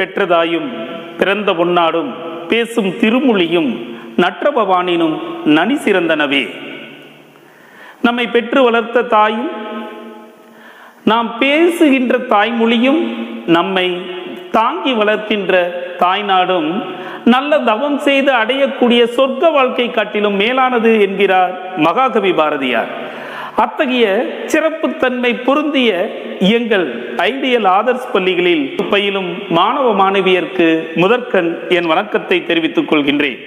பெற்றதாயும் பிறந்த பொன்னாடும் பேசும் திருமொழியும் நற்றபவானினும் நனி சிறந்தனவே. நம்மை பெற்று வளர்த்த தாயும் நாம் பேசுகின்ற தாய்மொழியும் நம்மை தாங்கி வளர்க்கின்ற தாய்நாடும் நல்ல தவம் செய்து அடையக்கூடிய சொர்க்க வாழ்க்கை காட்டிலும் மேலானது என்கிறார் மகாகவி பாரதியார். அத்தகைய சிறப்புத்தன்மை பொருந்திய எங்கள் ஐடியல் ஆதர்ஸ் பள்ளிகளில் பயிலும் மாணவ மாணவியருக்கு முதற்கண் என் வணக்கத்தை தெரிவித்துக் கொள்கின்றேன்.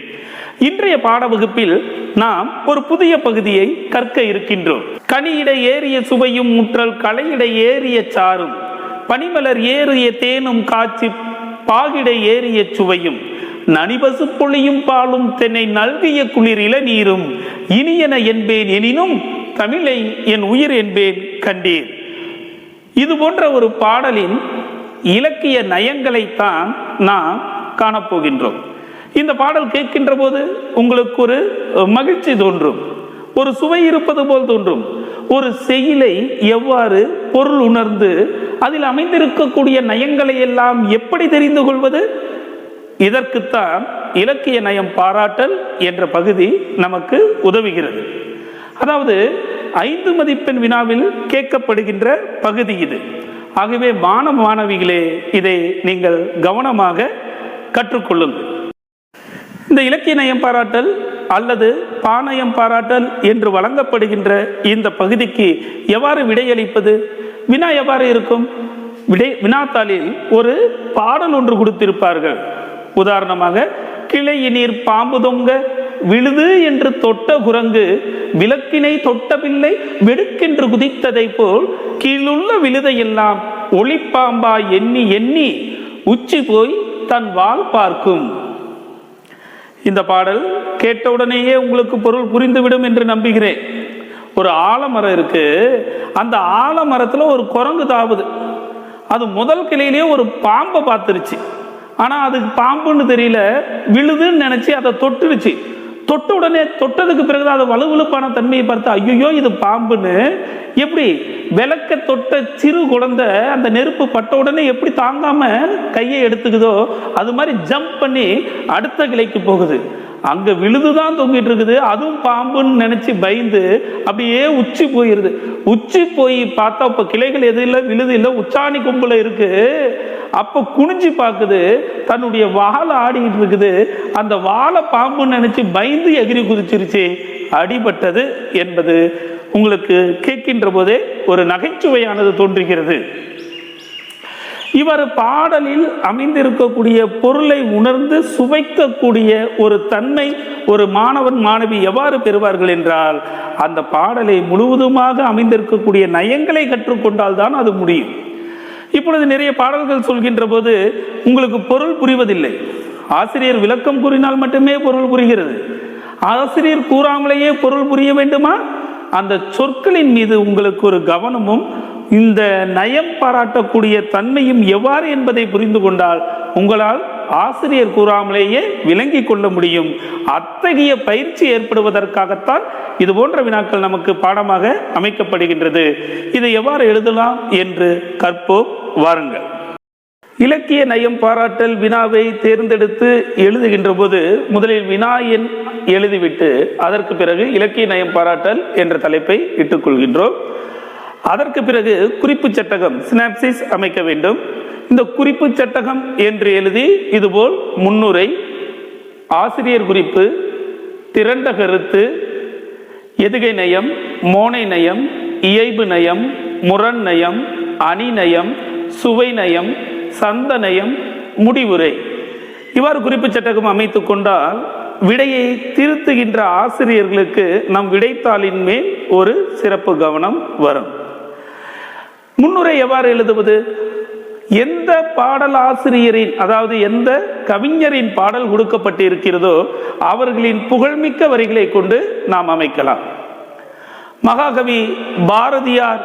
இன்றைய பாட வகுப்பில் நாம் ஒரு புதிய பகுதியை கற்க இருக்கின்றோம். கனியிட ஏறிய சுவையும் முற்றல் களையிட ஏறிய சாரும். பனிமலர் ஏறிய தேனும் காய்ச்சி பாகிட ஏறிய சுவையும். நனிபசு பொழியும் பாலும் தென்னை நல்கிய குளிர் இளநீரும். இனியன என்பேன் எனினும் தமிழை என் உயிர் என்பேன் கண்டீர். இது போன்ற ஒரு பாடலின் இலக்கிய நயங்களைத்தான் நாம் காணப்போகின்றோம். இந்த பாடல் கேட்கின்ற போது உங்களுக்கு ஒரு மகிழ்ச்சி தோன்றும். ஒரு சுவை இருப்பது போல் தோன்றும். ஒரு செயலை எவ்வாறு பொருள் உணர்ந்து அதில் அமைந்திருக்கக்கூடிய நயங்களை எல்லாம் எப்படி தெரிந்து கொள்வது? இதற்குத்தான் இலக்கிய நயம் பாராட்டல் என்ற பகுதி நமக்கு உதவுகிறது. அதாவது ஐந்து மதிப்பெண் வினாவில் கேட்கப்படுகின்ற பகுதி இது. ஆகவே மாணவ மாணவிகளே இதை நீங்கள் கவனமாக கற்றுக்கொள்ளுங்கள். இந்த இலக்கிய நயம் பாராட்டல் அல்லது பாணயம் பாராட்டல் என்று வழங்கப்படுகின்ற இந்த பகுதிக்கு எவ்வாறு விடையளிப்பது? வினா எவ்வாறு இருக்கும்? விடை வினாத்தாளில் ஒரு பாடல் ஒன்று கொடுத்திருப்பார்கள். உதாரணமாக கிளையினீர் பாம்பு தொங்க விழுது என்று தொட்ட குரங்கு விளக்கினை தொட்டவில்லை வெடுக்கென்று குதித்ததை போல் கீழுள்ள விழுதையெல்லாம் ஒளிப்பாம்பா எண்ணி எண்ணி உச்சி போய் தன் வால் பார்க்கும். இந்த பாடல் கேட்டவுடனேயே உங்களுக்கு பொருள் புரிந்துவிடும் என்று நம்புகிறேன். ஒரு ஆலமரம் இருக்கு. அந்த ஆலமரத்தில் ஒரு குரங்கு தாவுது. அது முதல் கிளையிலேயே ஒரு பாம்பை பார்த்துருச்சு. ஆனால் அதுக்கு பாம்புன்னு தெரியல. விழுதுன்னு நினச்சி அதை தொட்டுருச்சு. தொட்ட உடனே தொட்டதுக்கு பிறகு அது வலுவலுப்பான தன்மையை பார்த்து ஐயோ இது பாம்புன்னு? எப்படி? விளக்க தொட்ட சிறு குழந்தை அந்த நெருப்பு பட்ட உடனே எப்படி தாங்காம கையை எடுத்துக்குதோ அது மாதிரி ஜம்ப் பண்ணி அடுத்த கிளைக்கு போகுது. அங்க விழுதுதான் தொங்கிட்டு இருக்குது. அதுவும் பாம்புன்னு நினைச்சு பயந்து அப்படியே உச்சி போயிருது. உச்சி போய் பார்த்தா இப்ப கிளைகள் எது இல்லை விழுது இல்லை உச்சாணி கும்பல இருக்கு. அப்ப குனிஞ்சு பார்க்குது தன்னுடைய வாழை ஆடிக்கிட்டு இருக்குது. அந்த வாழை பாம்புன்னு நினைச்சு பயந்து எகிரி குதிச்சிருச்சு. அடிபட்டது என்பது உங்களுக்கு கேட்கின்ற போதே ஒரு நகைச்சுவையானது தோன்றுகிறது. இவர் பாடலில் அமைந்திருக்கக்கூடிய பொருளை உணர்ந்து சுவைக்கக்கூடிய ஒரு தன்மை ஒரு மாணவன் மாணவி எவ்வாறு பெறுவார்கள் என்றால் அந்த பாடலை முழுவதுமாக அமைந்திருக்கக்கூடிய நயங்களை கற்றுக்கொண்டால் தான் அது முடியும். இப்பொழுது நிறைய பாடல்கள் சொல்கின்ற போது உங்களுக்கு பொருள் புரிவதில்லை. ஆசிரியர் விளக்கம் கூறினால் மட்டுமே பொருள் புரிகிறது. ஆசிரியர் கூறாமலேயே பொருள் புரிய வேண்டுமா? அந்த சொற்களின் மீது உங்களுக்கு ஒரு கவனமும் இந்த நயம் பாராட்டக்கூடிய தன்மையும் எவ்வாறு என்பதை புரிந்து கொண்டால் உங்களால் ஆசிரியர் கூறாமலேயே விளங்கி கொள்ள முடியும். அத்தகைய பயிற்சி ஏற்படுவதற்காகத்தான் இது போன்ற வினாக்கள் நமக்கு பாடமாக அமைக்கப்படுகின்றது. இதை எவ்வாறு எழுதலாம் என்று கற்போம். வாருங்கள். இலக்கிய நயம் பாராட்டல் வினாவை தேர்ந்தெடுத்து எழுதுகின்ற போது முதலில் வினா எண் எழுதிவிட்டு அதற்கு பிறகு இலக்கிய நயம் பாராட்டல் என்ற தலைப்பை இட்டுக்கொள்கின்றோம். அதற்கு பிறகு குறிப்பு சட்டகம் சினாப்சிஸ் அமைக்க வேண்டும். இந்த குறிப்பு சட்டகம் என்று எழுதி இதுபோல் முன்னுரை ஆசிரியர் குறிப்பு திரண்ட கருத்து எதுகை நயம் மோனை நயம் இயைபு நயம் முரண் நயம் அணி நயம் சுவை நயம் சந்த நயம் முடிவுரை. இவ்வாறு குறிப்பு சட்டகம் அமைத்து கொண்டால் விடையை திருத்துகின்ற ஆசிரியர்களுக்கு நம் விடைத்தாளின் மேல் ஒரு சிறப்பு கவனம் வரும். முன்னுரை எவ்வாறு எழுதுவது? எந்த பாடல் ஆசிரியரின் அதாவது எந்த கவிஞரின் பாடல் கொடுக்கப்பட்டு இருக்கிறதோ அவர்களின் புகழ்மிக்க வரிகளை கொண்டு நாம் அமைக்கலாம். மகாகவி பாரதியார்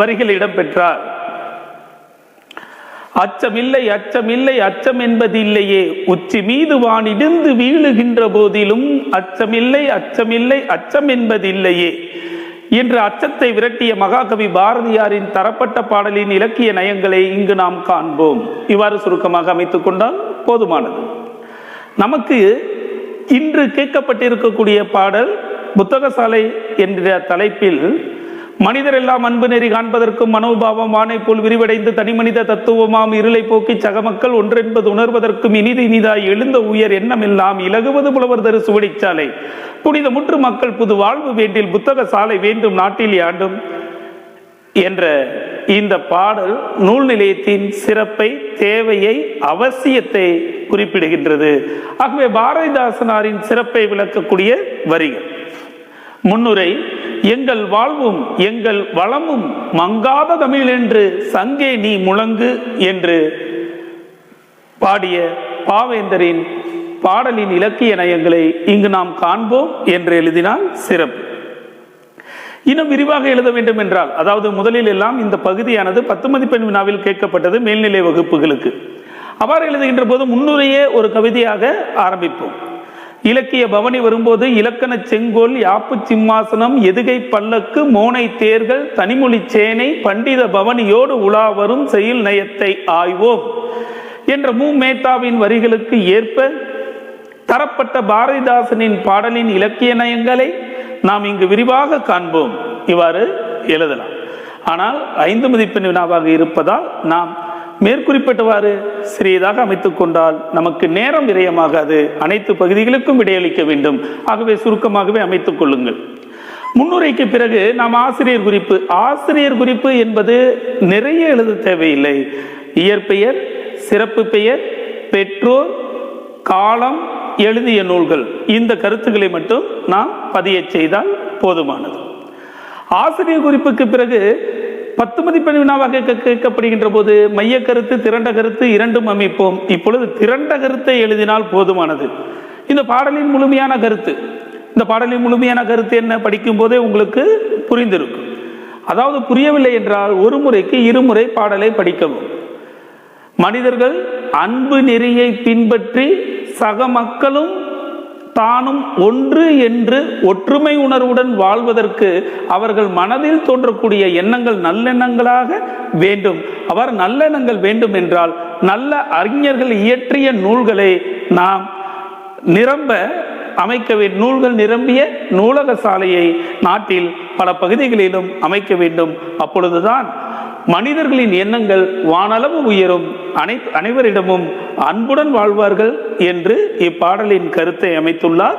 வரிகள் இடம்பெற்றார். அச்சமில்லை அச்சமில்லை அச்சம் என்பதில்லையே உச்சி மீது வானிடிந்து வீழுகின்ற போதிலும் அச்சமில்லை அச்சமில்லை அச்சம் என்பதில்லையே என்ற அச்சத்தை விரட்டிய மகாகவி பாரதியாரின் தரப்பட்ட பாடலின் இலக்கிய நயங்களை இங்கு நாம் காண்போம். இவ்வாறு சுருக்கமாக அமைத்துக் கொண்டால் போதுமானது. நமக்கு இன்று கேட்கப்பட்டிருக்கக்கூடிய பாடல் புத்தகசாலை என்ற தலைப்பில் மனிதர் எல்லாம் அன்பு நெறி காண்பதற்கும் மனோபாவம் வானை போல் விரிவடைந்து தனிமனித தத்துவமாம் இருளை போக்கி சகமக்கள் ஒன்றென்பது உணர்வதற்கும் இனிது இனிதாய் எழுந்த உயர் எண்ணமெல்லாம் இலகுவது புலவர் தரு சுவடிச்சாலை. புனித முற்று மக்கள் புது வாழ்வு வேண்டில் புத்தக சாலை வேண்டும் நாட்டில் ஆண்டும் என்ற இந்த பாடல் நூல் நிலையத்தின் சிறப்பை தேவையை அவசியத்தை குறிப்பிடுகின்றது. ஆகவே பாரதிதாசனாரின் சிறப்பை விளக்கக்கூடிய வரிகள். முன்னுரை எங்கள் வாழ்வும் எங்கள் வளமும் மங்காத தமிழ் என்று சங்கே நீ முழங்கு என்று பாடிய பாவேந்தரின் பாடலின் இலக்கிய நயங்களை இங்கு நாம் காண்போம் என்று எழுதினால் சிறப்பு. இன்னும் விரிவாக எழுத வேண்டும் என்றால் அதாவது முதலில் எல்லாம் இந்த பகுதியானது பத்து மதிப்பெண் வினாவில் கேட்கப்பட்டது மேல்நிலை வகுப்புகளுக்கு. அவ்வாறு எழுதுகின்ற போது முன்னுரையே ஒரு கவிதையாக ஆரம்பிப்போம். இலக்கிய பவனி வரும்போது இலக்கண செங்கோல் யாப்பு சிம்மாசனம் எதுகை பல்லக்கு மோனை தேர்கள் தனிமொழி சேனை பண்டித பவனியோடு உலா வரும் செயல் நயத்தை ஆய்வோம் என்ற மு. மேத்தாவின் வரிகளுக்கு ஏற்ப தரப்பட்ட பாரதிதாசனின் பாடலின் இலக்கிய நயங்களை நாம் இங்கு விரிவாக காண்போம். இவ்வாறு எழுதலாம். ஆனால் ஐந்து மதிப்பெண் வினாவாக இருப்பதால் நாம் மேற்குறிப்பிட்டவாறு சிறியதாக அமைத்துக் கொண்டால் நமக்கு நேரம் விரயமாகாது. அனைத்து பகுதிகளுக்கும் விடையளிக்க வேண்டும். ஆகவே சுருக்கமாகவே அமைத்துக் கொள்ளுங்கள். முன்னுரைக்கு பிறகு நாம் ஆசிரியர் குறிப்பு. ஆசிரியர் குறிப்பு என்பது நிறைய எழுத தேவையில்லை. இயற்பெயர் சிறப்பு பெயர் பெற்றோர் காலம் எழுதிய நூல்கள். இந்த கருத்துக்களை மட்டும் நாம் பதிய செய்தால் போதுமானது. ஆசிரியர் குறிப்புக்கு பிறகு பத்து மதிப்பெண் வினாவாக கேட்க- கேட்கப்படுகின்ற போது மைய கருத்து திரண்ட கருத்து இரண்டும் அமைப்போம். இப்பொழுது திரண்ட கருத்தை எழுதினால் போதுமானது. இந்த பாடலின் முழுமையான கருத்து. இந்த பாடலின் முழுமையான கருத்து என்ன? படிக்கும் போதே உங்களுக்கு புரிந்திருக்கும். அதாவது புரியவில்லை என்றால் ஒரு முறைக்கு இருமுறை பாடலை படிக்கவும். மனிதர்கள் அன்பு நெறியை பின்பற்றி சக மக்களும் தானும் ஒன்று என்று ஒற்றுமை உணர்வுடன் வாழ்வதற்கு அவர்கள் மனதில் தோன்றக்கூடிய எண்ணங்கள் நல்லெண்ணங்களாக வேண்டும். அவர் நல்லெண்ணங்கள் வேண்டும் என்றால் நல்ல அறிஞர்கள் இயற்றிய நூல்களை நாம் நிரம்ப அமைக்க வேண்டும் நூல்கள் நிரம்பிய நூலக சாலையை நாட்டில் பல பகுதிகளிலும் அமைக்க வேண்டும். அப்பொழுதுதான் மனிதர்களின் எண்ணங்கள் வானளவு உயரும். அனை அனைவரிடமும் அன்புடன் வாழ்வார்கள் என்று இப்பாடலின் கருத்தை அமைத்துள்ளார்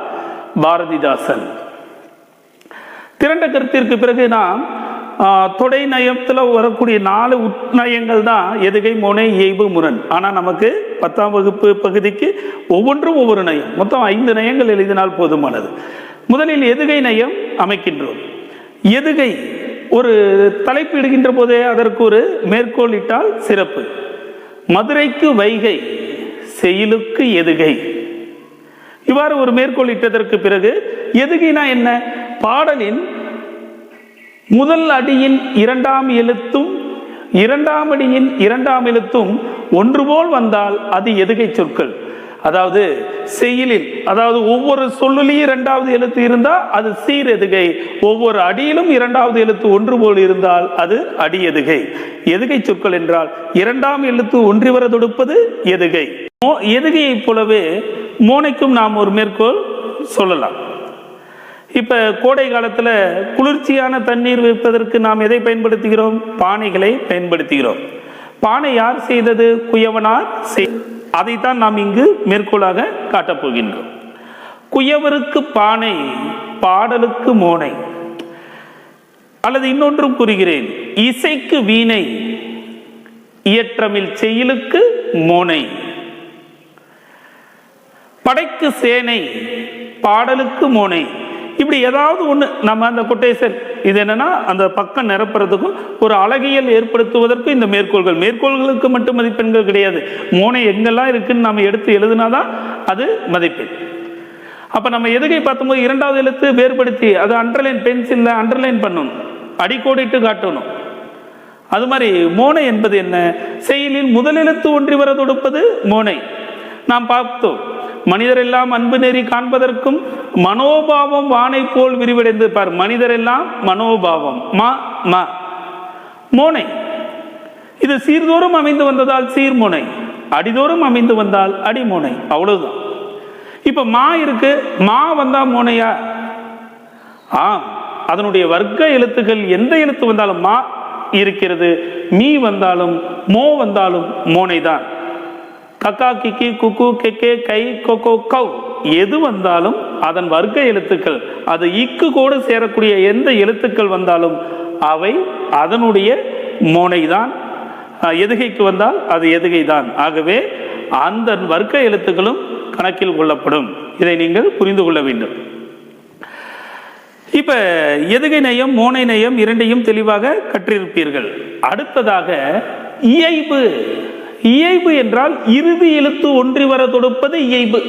பாரதிதாசன். திரண்ட கருத்திற்கு பிறகு நாம் தொடை நயத்தில் வரக்கூடிய நாலு உட்நயங்கள் தான் எதுகை முனை இயைபு முரண். ஆனால் நமக்கு பத்தாம் வகுப்பு பகுதிக்கு ஒவ்வொன்றும் ஒவ்வொரு நயம். மொத்தம் ஐந்து நயங்கள் எழுதினால் போதுமானது. முதலில் எதுகை நயம் அமைக்கின்றோம். எதுகை ஒரு தலைப்பு இடுகின்ற போதே அதற்கு ஒரு மேற்கோளிட்டால் சிறப்பு. மதுரைக்கு வைகை செயலுக்கு எதுகை. இவ்வாறு ஒரு மேற்கோளிட்டதற்கு பிறகு எதுகைனா என்ன? பாடலின் முதல் அடியின் இரண்டாம் எழுத்தும் இரண்டாம் அடியின் இரண்டாம் எழுத்தும் ஒன்று போல் வந்தால் அது எதுகை சொற்கள்? அதாவது செயலில் அதாவது ஒவ்வொரு சொல்லுலையும் இரண்டாவது எழுத்து இருந்தால் அது சீரெதுகை ஒவ்வொரு அடியிலும் இரண்டாவது எழுத்து ஒன்று போல் இருந்தால் அது அடி எதுகை. எதுகை சொற்கள் என்றால் இரண்டாம் எழுத்து ஒன்றி வர தொடுப்பது எதுகை. மோ- எதுகையைப் போலவே மோனைக்கும் நாம் ஒரு மேற்கோள் சொல்லலாம். இப்ப கோடை காலத்துல குளிர்ச்சியான தண்ணீர் வைப்பதற்கு நாம் எதை பயன்படுத்துகிறோம்? பானைகளை பயன்படுத்துகிறோம். பானை யார் செய்தது? குயவனார் செய் அதைத்தான் நாம் இங்கு மேற்கோளாக காட்டப்போகின்றோம். குயவருக்கு பானை பாடலுக்கு மோனை அல்லது இன்னொன்றும் கூறுகிறேன் இசைக்கு வீணை இயற்றமில் செயலுக்கு மோனை படைக்கு சேனை பாடலுக்கு மோனை இப்படி ஏதாவது ஒன்று நம்ம அந்த கொட்டேஷன் இது என்னன்னா அந்த பக்கம் நிரப்புறதுக்கும் ஒரு அழகியல் ஏற்படுத்துவதற்கும் இந்த மேற்கோள்கள். மேற்கோள்களுக்கு மட்டும் மதிப்பெண்கள் கிடையாது. மோனை எங்கெல்லாம் இருக்குன்னு நம்ம எடுத்து எழுதுனாதான் அது மதிப்பெண். அப்போ நம்ம எதுகை பார்க்கும்போது இரண்டாவது எழுத்து வேறுபடுத்தி அது அண்டர்லைன் பென்சிலில் அண்டர்லைன் பண்ணணும். அடிக்கோடிட்டு காட்டணும். அது மாதிரி மோனை என்பது என்ன? செயலில் முதல் எழுத்து ஒன்றி வர தொடுப்பது மோனை. நாம் பார்த்தோம். மனிதரெல்லாம் அன்பு நெறி காண்பதற்கும் மனோபாவம் வானை போல் விரிவடைந்து பார் மனிதரெல்லாம் மனோபாவம். மா ம. மோனை. இது சீர்தோறும் அமைந்து வந்ததால் சீர்முனை. அடிதோறும் அமைந்து வந்தால் அடிமோனை. அவ்வளவுதான். இப்ப மா இருக்கு. மா வந்தா மோனையா? ஆம். அதனுடைய வர்க்க எழுத்துக்கள் எந்த எழுத்து வந்தாலும் மா இருக்கிறது. மீ வந்தாலும் மோ வந்தாலும் மோனைதான். கக்கா கிக்கி குக்கு கெக்கே கை. கொக்கோ கவ் எது வந்தாலும் அதன் வர்க்க எழுத்துக்கள் அது இக்கு கூட சேரக்கூடிய எந்த எழுத்துக்கள் வந்தாலும் அவை அதனுடைய மோனைதான். எதுகைக்கு வந்தால் அது எதுகை தான் ஆகவே அந்த வர்க்க எழுத்துக்களும் கணக்கில் கொள்ளப்படும். இதை நீங்கள் புரிந்து கொள்ள வேண்டும். இப்ப எதுகை நயம் மோனை நயம் இரண்டையும் தெளிவாக கற்றிருப்பீர்கள். அடுத்ததாக இயைபு. இயைபு என்றால் இறுதி எழுத்து ஒன்றி வர தொடுப்பது இயைபு.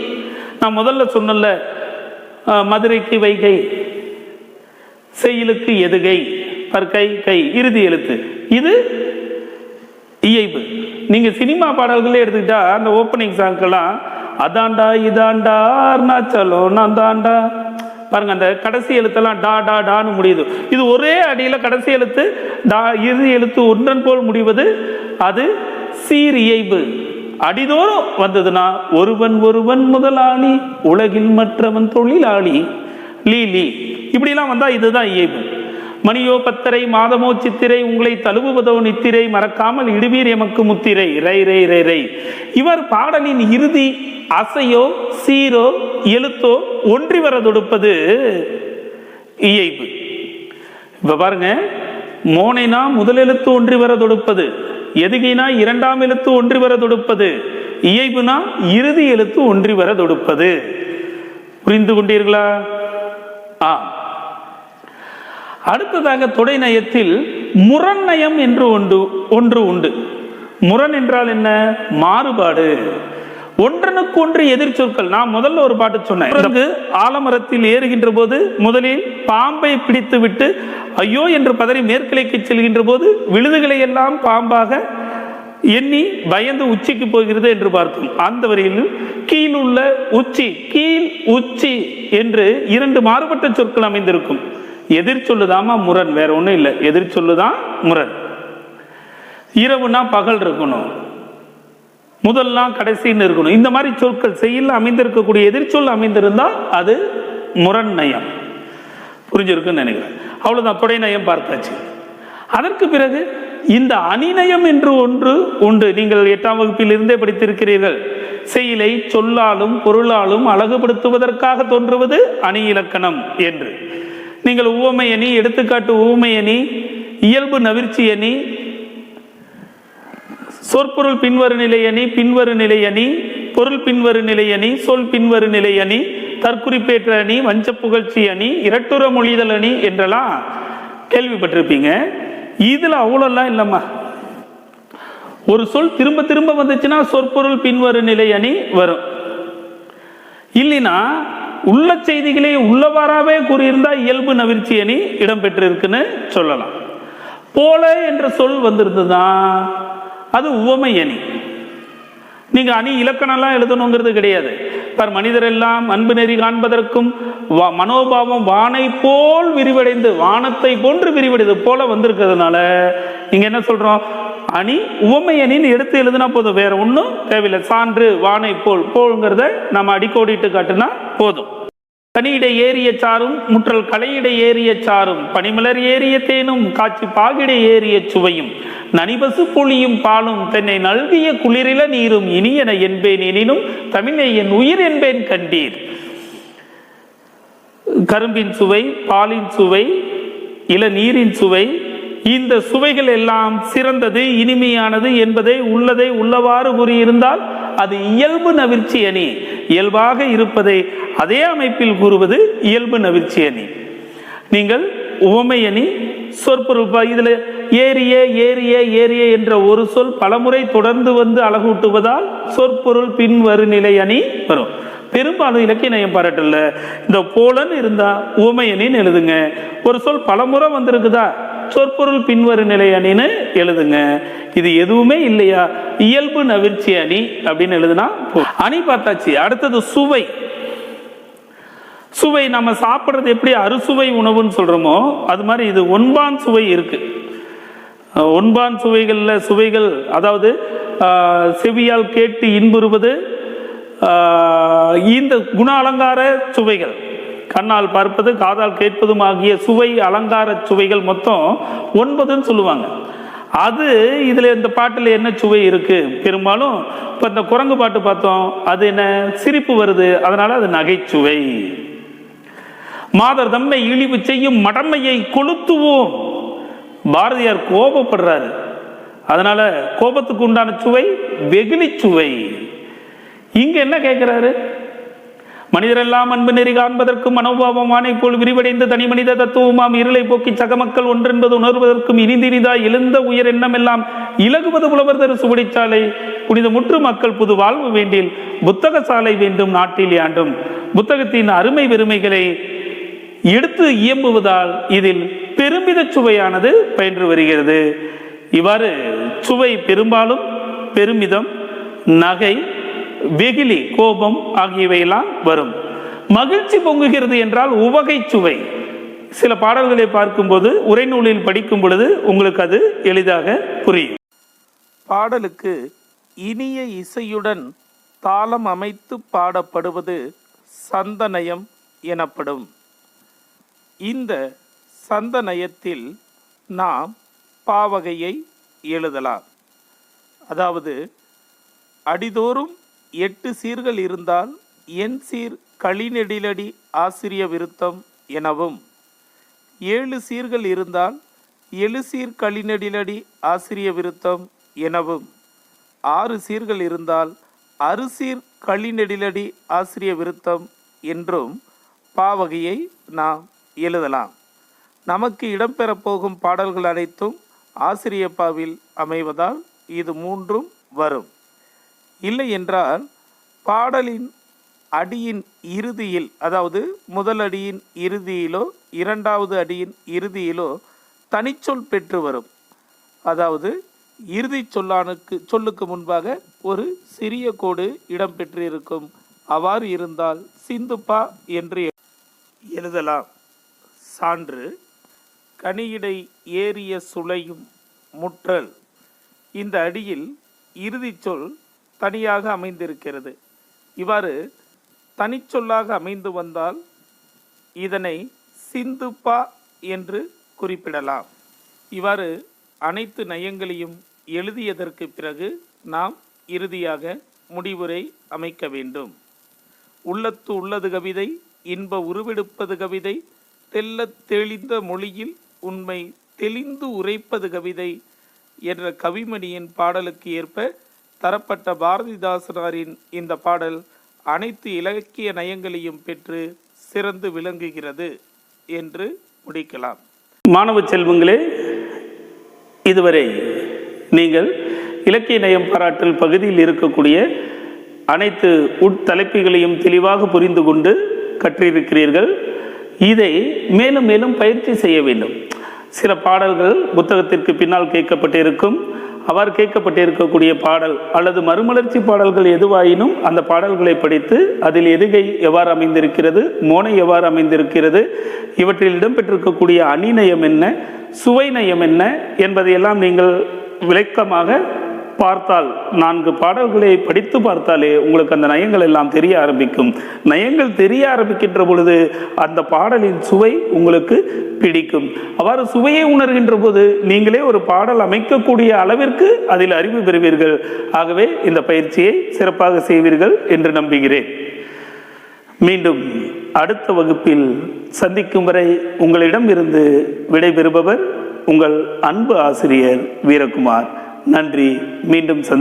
நான் முதல்ல சொன்னல மதுரைக்கு வைகை செயலுக்கு எதுகை பற்கை கை இறுதி எழுத்து. இது இயைபு. நீங்க சினிமா பாடல்களே எடுத்துக்கிட்டா அந்த ஓப்பனிங் சாங்க்கெல்லாம் அதாண்டா இதாண்டா அருணாச்சலம் நான் தாண்டா. பாருங்க அந்த கடைசி எழுத்தெல்லாம் டா டா டான்னு முடியுது. இது ஒரே அடியில் கடைசி எழுத்து டா இறுதி எழுத்து ஒன்றன் போல் முடிவது அது சீர் இயைபு அடிதோறும் வந்ததுன்னா ஒருவன் ஒருவன் முதலாளி உலகில் மற்றவன் தொழிலாளி. லீ லீ. இப்படிலாம் வந்தா இதுதான் இயைபு மணியோ பத்தரை மாதமோ சித்திரை உங்களை தழுவுவதோ நித்திரை மறக்காமல் இடுவீர் எமக்கு முத்திரை. ரை ரை ரை ரை. இவர் பாடலின் இறுதி அசையோ சீரோ எழுத்தோ ஒன்றி வர தொடுப்பது இயைபு இப்ப பாருங்க மோனைனா முதல் எழுத்து ஒன்றி வர தொடுப்பது. எதுகைனா இரண்டாம் எழுத்து ஒன்றி வர தொடுப்பது. இயைபுனா இறுதி எழுத்து ஒன்றி வர தொடுப்பது. புரிந்து கொண்டீர்களா? ஆ. அடுத்ததாக தொடை நயத்தில் முரண் நயம் என்று ஒன்று ஒன்று உண்டு. முரண் என்றால் என்ன? மாறுபாடு. ஒன்றனுக்கு ஒன்று எதிர் சொற்கள். நான் முதல்ல ஒரு பாட்டு சொன்னேன். பிறகு ஆலமரத்தில் ஏறுகின்ற போது முதலில் பாம்பை பிடித்து விட்டு ஐயோ என்று பதறி மேற்கிளைக்கு செல்கின்ற போது விழுதுகளை எல்லாம் பாம்பாக எண்ணி பயந்து உச்சிக்கு போகிறது என்று பார்த்தோம். அந்த வரியில் கீழ் உள்ள உச்சி கீழ் உச்சி என்று இரண்டு மாறுபட்ட சொற்கள் அமைந்திருக்கும். எதிர் சொல்லுதாமா முரண் வேற ஒன்றும் இல்லை. எதிர் சொல்லுதான் முரண். இரவுனா பகல் இருக்கணும். முதல்லாம் கடைசின்னு இருக்கணும். இந்த மாதிரி சொற்கள் செய்யல அமைந்திருக்கக்கூடிய எதிர்ச்சொல் அமைந்திருந்தால் அது முரண் நயம் புரிஞ்சிருக்குன்னு நினைக்கிறேன். அவ்வளோதான் தொடை நயம் பார்த்தாச்சு. அதற்கு பிறகு இந்த அணிநயம் என்று ஒன்று உண்டு. நீங்கள் எட்டாம் வகுப்பில் இருந்தே படித்திருக்கிறீர்கள். செயலை சொல்லாலும் பொருளாலும் அழகுபடுத்துவதற்காக தோன்றுவது அணி இலக்கணம் என்று. நீங்கள் உவமை அணி எடுத்துக்காட்டு உவமை அணி இயல்பு நவிர்ச்சி அணி சொற்பொருள் பின்வரு நிலையணி பின்வரு நிலையணி பொருள் பின்வரு நிலையணி சொல் பின்வரு நிலையணி தற்குறிப்பேற்ற அணி வஞ்ச புகழ்ச்சி அணி இரட்டுற மொழிதல் அணி என்றெல்லாம் கேள்விப்பட்டிருப்பீங்க. இதுல அவ்வளோலாம் இல்லைம்மா. ஒரு சொல் திரும்ப திரும்ப வந்துச்சுன்னா சொற்பொருள் பின்வரு நிலை அணி வரும். இல்லைன்னா உள்ள செய்திகளே உள்ளவாறாவே கூறியிருந்தா இயல்பு நவிர்ச்சி அணி இடம்பெற்றிருக்குன்னு சொல்லலாம். போல என்ற சொல் வந்திருந்ததுதான். அது உவமை அணி. நீங்கள் அணி இலக்கணம்லாம் எழுதணுங்கிறது கிடையாது. பர் மனிதரெல்லாம் அன்பு நெறி காண்பதற்கும் மனோபாவம் வானை போல் விரிவடைந்து வானத்தை போன்று விரிவடைந்து போல வந்திருக்கிறதுனால நீங்கள் என்ன சொல்றோம்? அணி உவமை அணின்னு எடுத்து எழுதுனா போதும். வேற ஒன்றும் தேவையில்லை. சான்று வானை போல் போல்ங்கிறத நம்ம அடிக்கோடிட்டு காட்டுனா போதும். கனியிட ஏறிய சாரும் முற்றல் கலையிடை ஏறிய சாரும் பனிமலர் ஏறிய தேனும் காட்சி பாகிட ஏறிய சுவையும். நனிபசு புளியும் பாலும் தென்னை நல்கிய குளிரில நீரும் இனியன என்பேன் எனினும் தமிழை என் உயிர் என்பேன் கண்டீர். கரும்பின் சுவை பாலின் சுவை இளநீரின் சுவை இந்த சுவைகள் எல்லாம் சிறந்தது இனிமையானது என்பதை உள்ளதை உள்ளவாறு கூறியிருந்தால் அது இயல்பு நவிர்ச்சி அணி. இயல்பாக இருப்பதை அதே அமைப்பில் கூறுவது இயல்பு நவிர்ச்சி அணி. நீங்கள் உவமை அணி சொற்பொருள் ப- இதுல ஏறிய ஏறிய ஏறிய என்ற ஒரு சொல் பலமுறை தொடர்ந்து வந்து அழகூட்டுவதால் சொற்பொருள் பின்வரு நிலை அணி வரும். பெரும்பாலும் இலக்கிய நயம் பாராட்டல இந்த போலன்னு இருந்தா உவமை அணின்னு எழுதுங்க. ஒரு சொல் பலமுறை வந்திருக்குதா? சொற்பொருள் பின்வரும் நிலை அணின்னு எழுதுங்க. இது எதுவுமே இல்லையா? இயல்பு நவிர்ச்சி அணி அப்படின்னு எழுதுனா அணி பார்த்தாச்சு. அடுத்தது சுவை. சுவை நம்ம சாப்பிட்றது எப்படி அறுசுவை உணவுன்னு சொல்கிறோமோ அது மாதிரி இது ஒன்பான் சுவை இருக்குது ஒன்பான் சுவைகளில் சுவைகள் அதாவது செவியால் கேட்டு இன்புறுவது இந்த குண அலங்கார சுவைகள். கண்ணால் பார்ப்பது காதால் கேட்பதும் ஆகிய சுவை அலங்கார சுவைகள் மொத்தம் ஒன்பதுன்னு சொல்லுவாங்க. அது இதில் இந்த பாட்டில் என்ன சுவை இருக்கு? பெரும்பாலும் இப்போ இந்த குரங்கு பாட்டு பார்த்தோம் அது என்ன? சிரிப்பு வருது அதனால அது நகைச்சுவை. மாதர் தம்மை இழிவு செய்யும் மடமையை கொளுத்துவோம். பாரதியார் கோபப்படுறாரு. அதனால கோபத்துக்கு உண்டான சுவை வெகுளி சுவை இங்க என்ன கேட்கிறாரு மனிதரெல்லாம் அன்பு நெறி காண்பதற்கும் மனோபாவமானை போல் விரிவடைந்த தனி மனித தத்துவமாம் இருளை போக்கி சகமக்கள் ஒன்றென்பது உணர்வதற்கும் இனிதிரிதா எழுந்த உயர் எண்ணமெல்லாம் இலகுவது புலவர் தரு சுவடிச்சாலை. புனித முற்று மக்கள் புது வாழ்வு வேண்டில் புத்தக சாலை வேண்டும் நாட்டில் யாண்டும் புத்தகத்தின் அருமை பெருமைகளை எடுத்து இயம்புவதால் இதில் பெருமித சுவையானது பயின்று வருகிறது. இவ்வாறு சுவை பெரும்பாலும் பெருமிதம் நகை வெகுளி கோபம் ஆகியவையெல்லாம் வரும். மகிழ்ச்சி பொங்குகிறது என்றால் உவகை சுவை. சில பாடல்களை பார்க்கும்போது உரைநூலில் படிக்கும் பொழுது உங்களுக்கு அது எளிதாக புரியும். பாடலுக்கு இனிய இசையுடன் தாளம் அமைத்து பாடப்படுவது சந்தனயம் எனப்படும். இந்த சந்தனயத்தில் நாம் பாவகையை எழுதலாம். அதாவது அடிதோறும் எட்டு சீர்கள் இருந்தால் என் சீர் களிநெடிலடி ஆசிரிய விருத்தம் எனவும். ஏழு சீர்கள் இருந்தால் எழு சீர் களிநெடிலடி ஆசிரிய விருத்தம் எனவும். ஆறு சீர்கள் இருந்தால் அறுசீர் களிநெடிலடி ஆசிரிய விருத்தம் என்றும் பாவகையை நாம் எழுதலாம். நமக்கு இடம்பெறப் போகும் பாடல்கள் அனைத்தும் ஆசிரியப்பாவில் அமைவதால் இது மூன்றும் வரும். இல்லை என்றால் பாடலின் அடியின் இறுதியில் அதாவது முதல் அடியின் இறுதியிலோ இரண்டாவது அடியின் இறுதியிலோ தனிச்சொல் பெற்று வரும். அதாவது இறுதி சொல்லானுக்கு சொல்லுக்கு முன்பாக ஒரு சிறிய கோடு இடம்பெற்று இருக்கும் அவ்வாறு இருந்தால் சிந்துப்பா என்று எழுதலாம். சான்று கனியிடை ஏறிய சுளையும் முற்றல். இந்த அடியில் இறுதிச்சொல் தனியாக அமைந்திருக்கிறது. இவ்வாறு தனிச்சொல்லாக அமைந்து வந்தால் இதனை சிந்துப்பா என்று குறிப்பிடலாம். இவ்வாறு அனைத்து நயங்களையும் எழுதியதற்கு பிறகு நாம் இறுதியாக முடிவுரை அமைக்க வேண்டும். உள்ளத்து உள்ளது கவிதை இன்ப உருவெடுப்பது கவிதை தெள்ளத் தெளிந்த மொழியில் உண்மை தெளிந்து உரைப்பது கவிதை என்ற கவிமணியின் பாடலுக்கு ஏற்ப தரப்பட்ட பாரதிதாசனாரின் இந்த பாடல் அனைத்து இலக்கிய நயங்களையும் பெற்று சிறந்து விளங்குகிறது என்று முடிக்கலாம். மாணவ செல்வங்களே இதுவரை நீங்கள் இலக்கிய நயம் பாராட்டல் பகுதியில் இருக்கக்கூடிய அனைத்து உட்தலைப்புகளையும் தெளிவாக புரிந்து கொண்டு கற்றிருக்கிறீர்கள். இதை மேலும் மேலும் பயிற்சி செய்ய வேண்டும். சில பாடல்கள் புத்தகத்திற்கு பின்னால் கேட்கப்பட்டிருக்கும். அவர் கேட்கப்பட்டிருக்கக்கூடிய பாடல் அல்லது மறுமலர்ச்சி பாடல்கள் எதுவாயினும் அந்த பாடல்களை படித்து அதில் எதுகை எவ்வாறு அமைந்திருக்கிறது மோனை எவ்வாறு அமைந்திருக்கிறது இவற்றில் இடம்பெற்றிருக்கக்கூடிய அணிநயம் என்ன சுவை நயம் என்ன என்பதையெல்லாம் நீங்கள் விளக்கமாக பார்த்தால் நான்கு பாடல்களை படித்து பார்த்தாலே உங்களுக்கு அந்த நயங்கள் எல்லாம் தெரிய ஆரம்பிக்கும். நயங்கள் தெரிய ஆரம்பிக்கின்ற பொழுது அந்த பாடலின் சுவை உங்களுக்கு பிடிக்கும். அவ்வாறு சுவையை உணர்கின்ற போது நீங்களே ஒரு பாடல் அமைக்கக்கூடிய அளவிற்கு அதில் அறிவு பெறுவீர்கள். ஆகவே இந்த பயிற்சியை சிறப்பாக செய்வீர்கள் என்று நம்புகிறேன். மீண்டும் அடுத்த வகுப்பில் சந்திக்கும் வரை உங்களிடம் இருந்து விடைபெறுபவர் உங்கள் அன்பு ஆசிரியர் வீரகுமார். நன்றி. மீண்டும் சந்தி